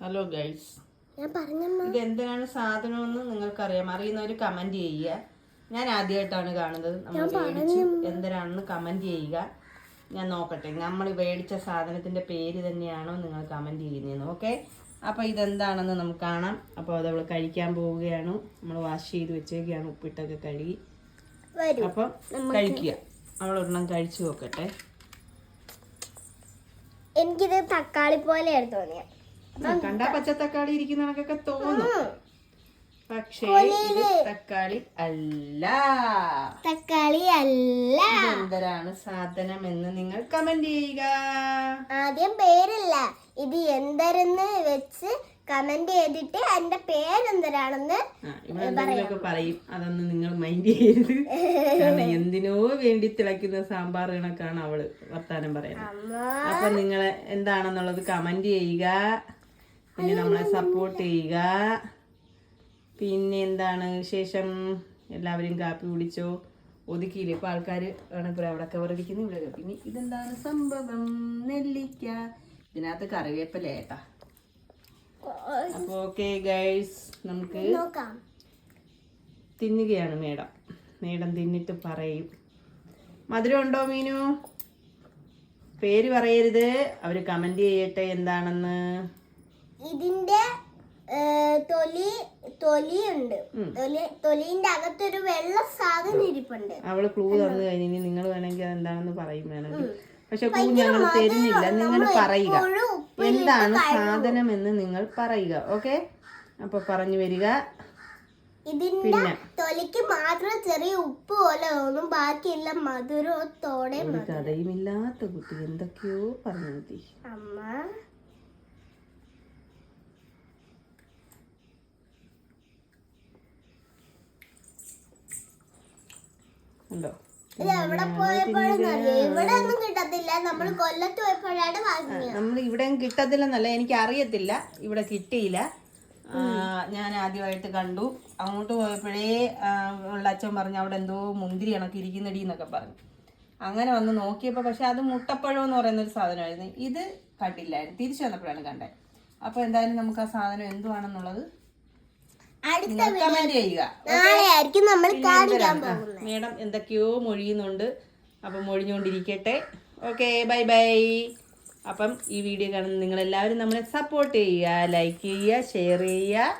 Hello guys ഇത് എന്തിനാണ് സാധനമെന്ന് നിങ്ങൾക്കറിയാം. അറിയുന്നവർ കമന്റ് ചെയ്യുക. ഞാൻ ആദ്യമായിട്ടാണ് കാണുന്നത്. നമ്മൾ മേടിച്ച്. എന്തിനാണെന്ന് കമന്റ് ചെയ്യുക. ഞാൻ നോക്കട്ടെ. നമ്മൾ മേടിച്ച സാധനത്തിന്റെ പേര് തന്നെയാണോ നിങ്ങൾ കമന്റ് ചെയ്യുന്നതെന്ന് ഓക്കെ അപ്പോൾ ഇതെന്താണെന്ന് നമുക്ക് കാണാം. അപ്പോൾ അത് അവൾ കഴിക്കാൻ പോവുകയാണ്. നമ്മൾ വാഷ് ചെയ്ത് വെച്ചേക്കാണ്. ഉപ്പിട്ടൊക്കെ കഴുകി. അപ്പൊ കഴിക്കുക. അവൾ ഒരെണ്ണം കഴിച്ചു നോക്കട്ടെ. എനിക്കിത് തക്കാളി പോലെയാണ് തോന്നിയത് കണ്ടാ പച്ചത്തക്കാളി ഇരിക്കുന്ന കണക്കൊക്കെ തോന്നും. പക്ഷേ ഇത് തക്കാളി അല്ല. തക്കാളി അല്ല. എന്തരാണ് സാധനം എന്ന് നിങ്ങൾ കമന്റ് ചെയ്യുക. ആദ്യം പേരല്ല. ഇത് എന്തരെന്ന് വെച്ച് കമന്റ് ചെയ്തിട്ട് എന്റെ പേരെന്തരാണെന്ന് പറയും. അതൊന്നും നിങ്ങൾ മൈൻഡ് ചെയ്യരുത്. എന്തിനോ വേണ്ടി തിളയ്ക്കുന്ന സാമ്പാർ കണക്കാണ് അവൾ വർത്താനം പറയുന്നത്. അപ്പൊ നിങ്ങൾ എന്താണെന്നുള്ളത് കമന്റ് ചെയ്യുക. പിന്നെ നമ്മളെ സപ്പോർട്ട് ചെയ്യുക. പിന്നെ എന്താണ് ശേഷം എല്ലാവരും കാപ്പി കുടിച്ചോ? ഒതുക്കിയില്ല? ഇപ്പൊ ആൾക്കാർ ഇപ്പോൾ അവിടെ കവറിരിക്കുന്നു ഇവിടെ പിന്നെ ഇതെന്താണ് സംഭവം? നെല്ലിക്ക. ഇതിനകത്ത് കറിവേപ്പലേട്ടാ അപ്പൊ ഓക്കെ ഗൈസ് നമുക്ക് തിന്നുകയാണ് മേഡം. മേഡം തിന്നിട്ട് പറയും. മധുരം ഉണ്ടോ മീനു? പേര് പറയരുത്. അവർ കമന്റ് ചെയ്യട്ടെ എന്താണെന്ന്. ഇതിന്റെ തൊലി തൊലിയുണ്ട്. തൊലി തൊലിന്റെ അകത്തൊരു വെള്ള സാധനം ഇരിപ്പുണ്ട്. അവൾ ക്ലൂ തന്നു കഴിഞ്ഞ് നിങ്ങൾ വേണമെങ്കിൽ അതെന്താണെന്ന് പറയും വേണമെങ്കിൽ. പക്ഷെ ക്ലൂ ഞങ്ങൾ തരുന്നില്ല. നിങ്ങൾ പറയുക എന്താണ് സാധനം എന്ന് നിങ്ങൾ പറയുക. ഓക്കെ? അപ്പൊ പറഞ്ഞു വരിക. ഇതിന്റെ തൊലിക്ക് മാത്രം ചെറിയ ഉപ്പ് പോലെ തോന്നും. ബാക്കിയെല്ലാം മധുരത്തോടെ കഥയുമില്ലാത്ത കുട്ടി. എന്തൊക്കെയോ പറഞ്ഞു അമ്മ. ഉണ്ടോ? നമ്മൾ ഇവിടെ കിട്ടത്തില്ലെന്നല്ല എനിക്ക് അറിയത്തില്ല ഇവിടെ കിട്ടിയില്ല. ഞാൻ ആദ്യമായിട്ട് കണ്ടു. അങ്ങോട്ട് പോയപ്പോഴേ ഉള്ള അച്ഛൻ പറഞ്ഞു അവിടെ എന്തോ മുന്തിരി കണക്ക് ഇരിക്കുന്നടി എന്നൊക്കെ പറഞ്ഞു. അങ്ങനെ വന്ന് നോക്കിയപ്പോൾ പക്ഷെ അത് മുട്ടപ്പഴം എന്ന് പറയുന്ന ഒരു സാധനമായിരുന്നു. ഇത് കണ്ടില്ലായിരുന്നു. തിരിച്ചു വന്നപ്പോഴാണ് കണ്ടത്. അപ്പോൾ എന്തായാലും നമുക്ക് ആ സാധനം എന്തുവാണെന്നുള്ളത് കമന്റ് ചെയ്യുക മേഡം എന്തൊക്കെയോ മൊഴിയുന്നുണ്ട്. അപ്പം മൊഴിഞ്ഞുകൊണ്ടിരിക്കട്ടെ. Okay bye bye. അപ്പം ഈ വീഡിയോ കാണുന്ന നിങ്ങൾ എല്ലാവരും നമ്മളെ സപ്പോർട്ട് ചെയ്യുക ലൈക്ക് ചെയ്യുക ഷെയർ ചെയ്യുക.